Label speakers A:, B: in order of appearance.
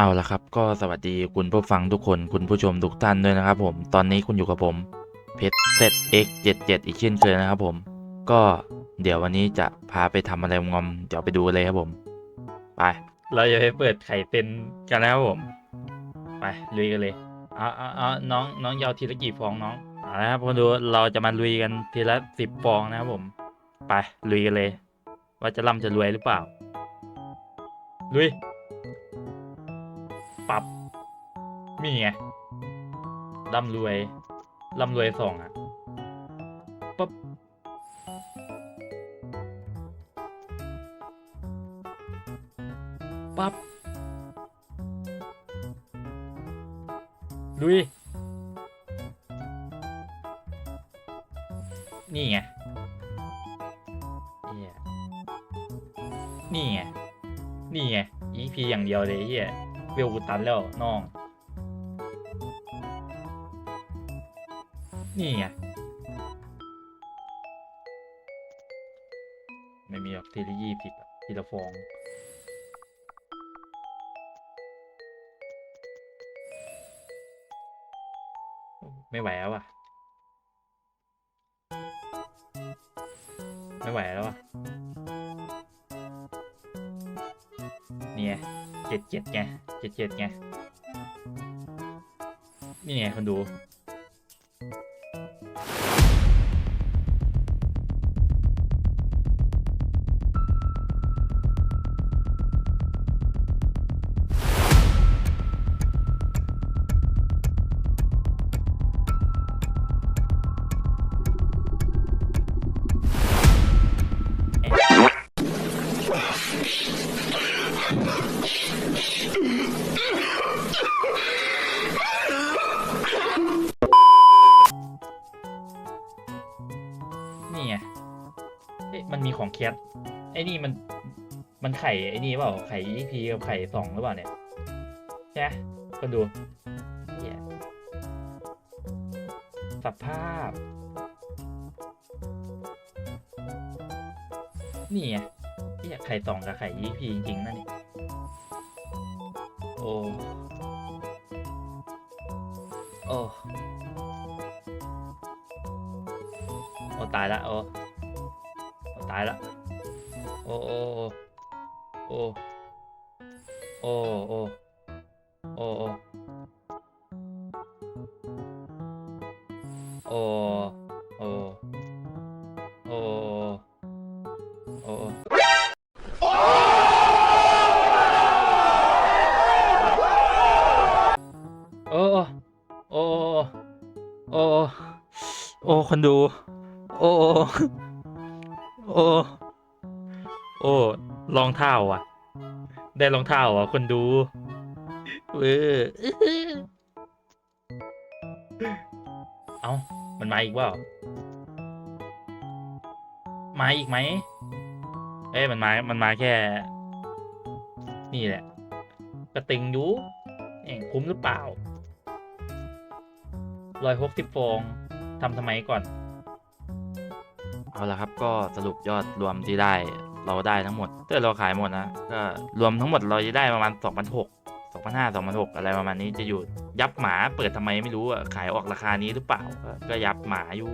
A: เอาละครับก็สวัสดีคุณผู้ฟังทุกคนคุณผู้ชมทุกท่านด้วยนะครับผมตอนนี้คุณอยู่กับผมเพชรเซต X 7 7อีกเช่นเคยนะครับผมก็เดี๋ยววันนี้จะพาไปทำอะไรงอมเดี๋ยวไปดูเลยครับผม ไป เราจะไปเปิดไข่เป็นกันนะครับผม ไปลุยกันเลยเอาเอาเอาน้องน้องยาวทีละกี่ฟองน้องเอาละครับคนดูเราจะมาลุยกันทีละสิบฟองนะครับผม ไปลุยกันเลย ว่าจะร่ำจะรวยหรือเปล่าลุย ปับมีไงร่ำรวยร่ำรวยสองอะปั๊บปั๊บลุยนี่ไงเหี้ยนี่ไงนี่ไง EP อย่างเดียวเลยเฮีย เวลกูตันแล้วน้อง นี่ไง ไม่มีหรอกทีละยี่สิบอะทีละฟอง ไม่ไหวแล้วอะ ไม่ไหวแล้วอะ เนี่ย เจ็ดเจ็ดไงเจ็ดเจ็ดไงนี่ไงคนดู นี่ไงเอ๊ะมันมีของแคทไอ้นี่มัน มันไข่ไอ้นี่เปล่า ไข่อีพีกับไข่สองหรือเปล่าเนี่ยใช่ไหมคนดูเหี้ยสภาพ นี่ไง ที่ไข่สองกับไข่อีพีจริงๆนั่นนี่โอ้ โอ้ โอ้ ตายละโอ้โอ้ตายละ โอ้ โอ้ โอ้ โอ้ โอ้ โอ้ โอ้ โอ้ โอ้ โอ้ โอ้ โอ้โอ้โอ้โอ้คนดู โอ้โอ้โอ้รองเท้าอะ ได้รองเท้าอะ คนดูเออเอามันมาอีกว่ามาอีกไหม เอ้ยมันมา มันมาแค่ นี่แหละ กระติงอยูเองคุ้มหรือเปล่า ร้อยหกสิบฟองทำทำไมก่อน เอาละครับก็สรุปยอดรวมที่ได้เราได้ทั้งหมดถ้าเราขายหมดนะก็รวมทั้งหมดเราจะได้ประมาณ2 0 0 6 2,500 2,600อะไรประมาณนี้จะอยู่ยับหมาเปิดทำไมไม่รู้อะขายออกราคานี้หรือเปล่าก็ยับหมาอยู่